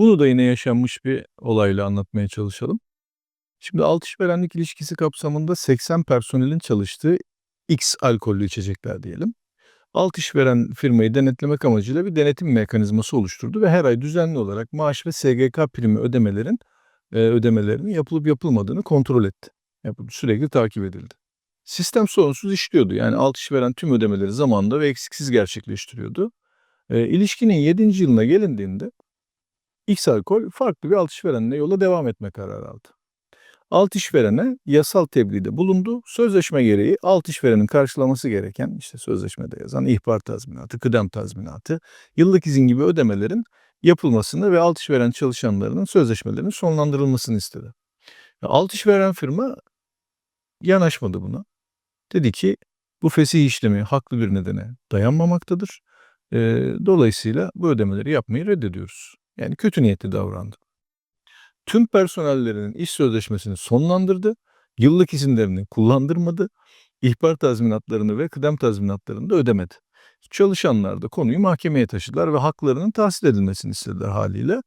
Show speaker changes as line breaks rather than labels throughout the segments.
Bunu da yine yaşanmış bir olayla anlatmaya çalışalım. Şimdi alt işverenlik ilişkisi kapsamında 80 personelin çalıştığı X alkollü içecekler diyelim. Alt işveren firmayı denetlemek amacıyla bir denetim mekanizması oluşturdu ve her ay düzenli olarak maaş ve SGK primi ödemelerin e, ödemelerinin yapılıp yapılmadığını kontrol etti. Yapıldı, sürekli takip edildi. Sistem sorunsuz işliyordu. Yani alt işveren tüm ödemeleri zamanında ve eksiksiz gerçekleştiriyordu. E, ilişkinin 7. yılına gelindiğinde X alkol farklı bir alt işverenle yola devam etme kararı aldı. Alt işverene yasal tebliğde bulundu. Sözleşme gereği alt işverenin karşılaması gereken işte sözleşmede yazan ihbar tazminatı, kıdem tazminatı, yıllık izin gibi ödemelerin yapılmasını ve alt işveren çalışanlarının sözleşmelerinin sonlandırılmasını istedi. Alt işveren firma yanaşmadı buna. Dedi ki bu fesih işlemi haklı bir nedene dayanmamaktadır. E, dolayısıyla bu ödemeleri yapmayı reddediyoruz. Yani kötü niyetli davrandı. Tüm personellerinin iş sözleşmesini sonlandırdı, yıllık izinlerini kullandırmadı, ihbar tazminatlarını ve kıdem tazminatlarını da ödemedi. Çalışanlar da konuyu mahkemeye taşıdılar ve haklarının tahsil edilmesini istediler haliyle.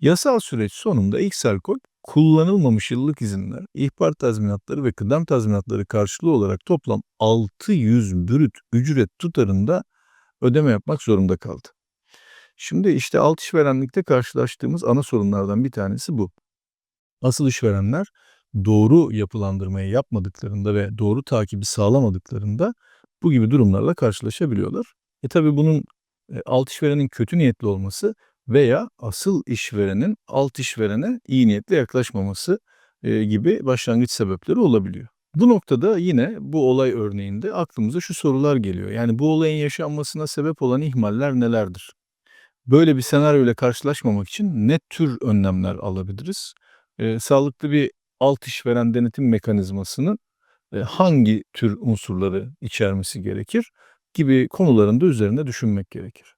Yasal süreç sonunda X alkol kullanılmamış yıllık izinler, ihbar tazminatları ve kıdem tazminatları karşılığı olarak toplam 600 brüt ücret tutarında ödeme yapmak zorunda kaldı. Şimdi işte alt işverenlikte karşılaştığımız ana sorunlardan bir tanesi bu. Asıl işverenler doğru yapılandırmayı yapmadıklarında ve doğru takibi sağlamadıklarında bu gibi durumlarla karşılaşabiliyorlar. E tabi bunun e, alt işverenin kötü niyetli olması veya asıl işverenin alt işverene iyi niyetle yaklaşmaması e, gibi başlangıç sebepleri olabiliyor. Bu noktada yine bu olay örneğinde aklımıza şu sorular geliyor. Yani bu olayın yaşanmasına sebep olan ihmaller nelerdir? Böyle bir senaryoyla karşılaşmamak için ne tür önlemler alabiliriz? Eee, sağlıklı bir alt işveren denetim mekanizmasının, eee, hangi tür unsurları içermesi gerekir gibi konuların da üzerinde düşünmek gerekir.